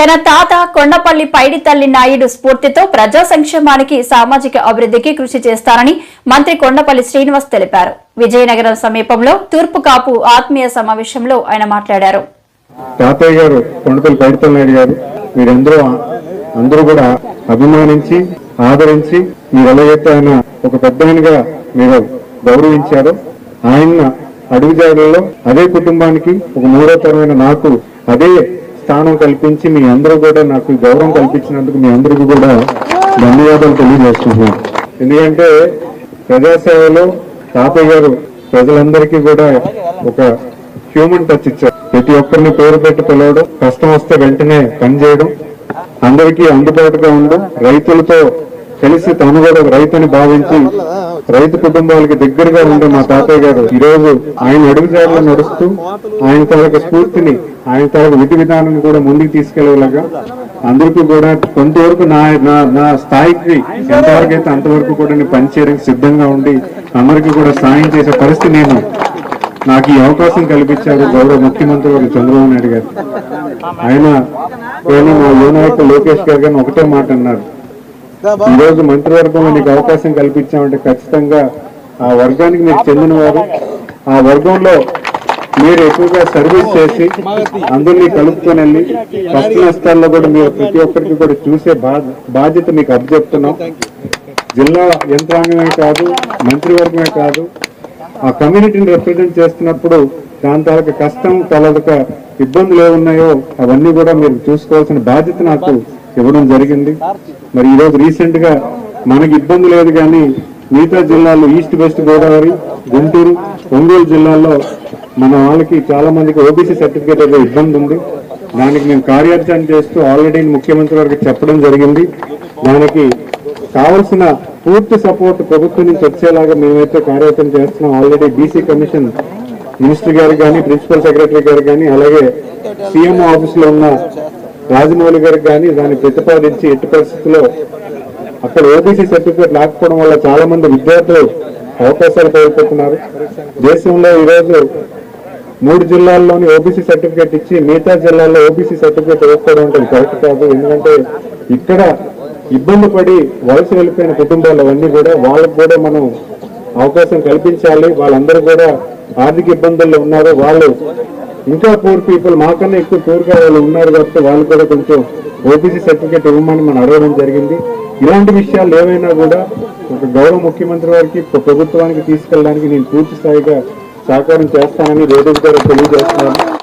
తన తాత కొండపల్లి పైడి తల్లి నాయుడు స్ఫూర్తితో ప్రజా సంక్షేమానికి సామాజిక అభివృద్ధికి కృషి చేస్తారని మంత్రి కొండపల్లి శ్రీనివాస్ తెలిపారు. విజయనగరం సమీపంలో తూర్పు కాపు ఆత్మీయ సమావేశంలో ఆయన మాట్లాడారు. తాతయ్య గారు కొండపల్లి పైడితల్ నాయుడు గారు మీరందరూ అందరూ కూడా అభిమానించి ఆదరించి మీరు ఎలాగైతే ఆయన ఒక పెద్ద మీరు గౌరవించారో. ఆయన అడుగుజాడల్లో అదే కుటుంబానికి ఒక మూడో తరమైన నాకు అదే స్థానం కల్పించి మీ అందరూ కూడా నాకు గౌరవం కల్పించినందుకు మీ అందరికీ కూడా ధన్యవాదాలు తెలియజేస్తున్నాను. ఎందుకంటే ప్రజాసేవలో తాతయ్య గారు ప్రజలందరికీ కూడా ఒక హ్యూమన్ టచ్ ఇచ్చారు. ప్రతి ఒక్కరిని పేరు పెట్టి పిలవడం కష్టం వస్తే వెంటనే పనిచేయడం అందరికీ అందుబాటుగా ఉండడం రైతులతో కలిసి తను కూడా రైతుని భావించి రైతు కుటుంబాలకి దగ్గరగా ఉండే మా తాతయ్య గారు ఈరోజు ఆయన అడుగుజాడలో నడుస్తూ ఆయన తాలూకు స్ఫూర్తిని ఆయన తర్వాత విధి విధానాన్ని కూడా ముందుకు తీసుకెళ్ళేలాగా అందరికీ కూడా కొంతవరకు నా నా నా స్థాయికి ఎంతవరకు అయితే అంతవరకు కూడా నేను పనిచేయడానికి సిద్ధంగా ఉండి అందరికీ కూడా సాయం చేసే పరిస్థితి నేను నాకు ఈ అవకాశం కల్పించారు గౌరవ ముఖ్యమంత్రి గారు చంద్రబాబు నాయుడు గారు. ఆయన నేను మా యువ లోకేష్ గారు గారిని ఒకటే మాట అన్నారు. ఈరోజు మంత్రివర్గంలో నీకు అవకాశం కల్పించామంటే ఖచ్చితంగా ఆ వర్గానికి మీరు చెందినవారు. ఆ వర్గంలో మీరు ఎక్కువగా సర్వీస్ చేసి అందరినీ కలుపుకొని వెళ్ళి కష్ట నష్టాల్లో కూడా మీరు ప్రతి ఒక్కరికి కూడా చూసే బాధ్యత మీకు అప్పచెప్తున్నాం జిల్లా యంత్రాంగమే కాదు మంత్రివర్గమే కాదు. ఆ కమ్యూనిటీని రిప్రజెంట్ చేస్తున్నప్పుడు దాని తాలూకా కష్టం తాలూకా ఇబ్బందులు ఏమున్నాయో అవన్నీ కూడా మీరు చూసుకోవాల్సిన బాధ్యత నాకు ఇవ్వడం జరిగింది. మరి ఈ రోజు రీసెంట్గా మనకి ఇబ్బంది లేదు కానీ మిగతా జిల్లాల్లో ఈస్ట్ వెస్ట్ గోదావరి గుంటూరు ఒంగోలు జిల్లాల్లో మన వాళ్ళకి చాలా మందికి ఓబీసీ సర్టిఫికేట్ ఏదో ఇబ్బంది ఉంది. దానికి మేము కార్యాచరణ చేస్తూ ఆల్రెడీ ముఖ్యమంత్రి గారికి చెప్పడం జరిగింది. దానికి కావలసిన పూర్తి సపోర్ట్ ప్రభుత్వం నుంచి వచ్చేలాగా మేమైతే కార్యాచరణ చేస్తున్నాం. ఆల్రెడీ బీసీ కమిషన్ మినిస్టర్ గారు కానీ ప్రిన్సిపల్ సెక్రటరీ గారు కానీ అలాగే సీఎం ఆఫీస్లో ఉన్న రాజమౌళి గారికి కానీ దాన్ని ప్రతిపాదించి ఎట్టి పరిస్థితుల్లో అక్కడ ఓబీసీ సర్టిఫికేట్ లేకపోవడం వల్ల చాలా మంది విద్యార్థులు అవకాశాలు కోల్పోతున్నారు. దేశంలో ఈరోజు మూడు జిల్లాల్లోని ఓబీసీ సర్టిఫికేట్ ఇచ్చి మిగతా జిల్లాల్లో ఓబీసీ సర్టిఫికేట్ ఇవ్వకపోవడం అంటే కరెక్ట్ కాదు. ఎందుకంటే ఇక్కడ ఇబ్బంది పడి వలస వెళ్ళిపోయిన కుటుంబాలు అవన్నీ కూడా వాళ్ళకు కూడా మనం అవకాశం కల్పించాలి. వాళ్ళందరూ కూడా ఆర్థిక ఇబ్బందుల్లో ఉన్నారు. వాళ్ళు ఇంకా పూర్ పీపుల్ మాకన్నా ఎక్కువ పూర్గా వాళ్ళు ఉన్నారు కాబట్టి వాళ్ళు కూడా కొంచెం ఓబీసీ సర్టిఫికేట్ ఇవ్వమని మనం అడగడం జరిగింది. ఇలాంటి విషయాలు ఏవైనా కూడా ఒక గౌరవ ముఖ్యమంత్రి వారికి ప్రభుత్వానికి తీసుకెళ్ళడానికి నేను పూర్తి స్థాయిగా సహకారం చేస్తానని రోజు గారు తెలియజేస్తున్నాను